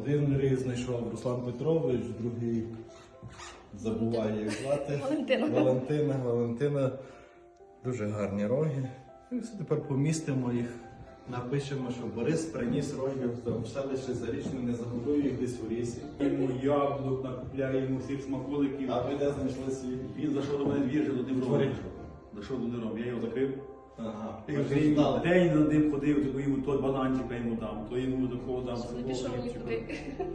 Один рік знайшов Руслан Петрович, другий забуває як звати. Валентина. Валентина. Валентина. Дуже гарні роги. І все тепер помістимо їх. Напишемо, що Борис приніс рогів в селище Зарічне, не загубив їх десь у лісі. Йому яблук, накупляє йому всіх смаколиків. А ви де знайшли свій? Він зайшов до мене двір, одним ромом. Зайшов до одним я його закрив. Ага. І Ви вже знали. День за ним ходив, то йому то бананчика йому дам, то йому такого дам. Не пішов нікуди.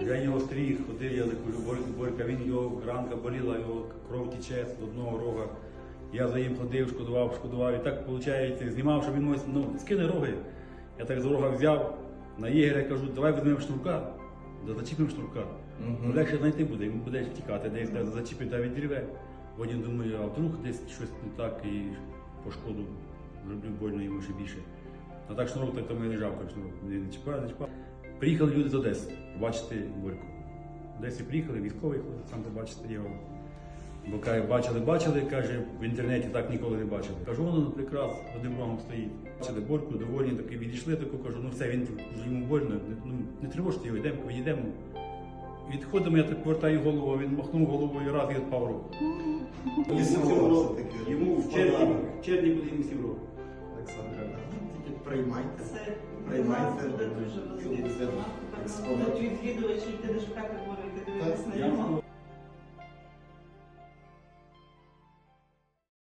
Я його стріг, ходив, я кажу, Борька, Борька, він його ранка боліла, його кров тече з одного рога. Я за ним ходив, шкодував, шкодував. І так виходить, знімав, що він може, ну, скине роги. Я так з рога взяв, на єгеря кажу, давай візьмемо шнурка, да зачіпимо шнурка. Мгм. Легше знайти буде, він буде втікати, десь де зачіпить та відріве. Потім думаю, а вдруг десь щось не так і пошкоду зроблю больно йому ще більше. А так шнурок так тому і лежав, так шнурок не чіпає, не чіпає. Приїхали люди з Одеси побачити Борьку. Одесі приїхали, військовий сам побачити його. Бо каже, бачили, бачили, каже, в інтернеті так ніколи не бачили. Кажу, воно якраз одним рогом стоїть. Бачили Борьку, довольні таки відійшли, таку кажу, ну все, він йому больно, ну не тривожте його, йдемо, відійдемо. Відходимо, я так повертаю голову, він махнув головою раз і відпав руку. Лісово все-таки. Йому в червні, в червні буде йому сім років. Олександра, тільки приймайте. Це Приймайте. буде дуже Це велика буде експонат. Будуть відвідувачі ти до шукати Так, дивитися на Я нього.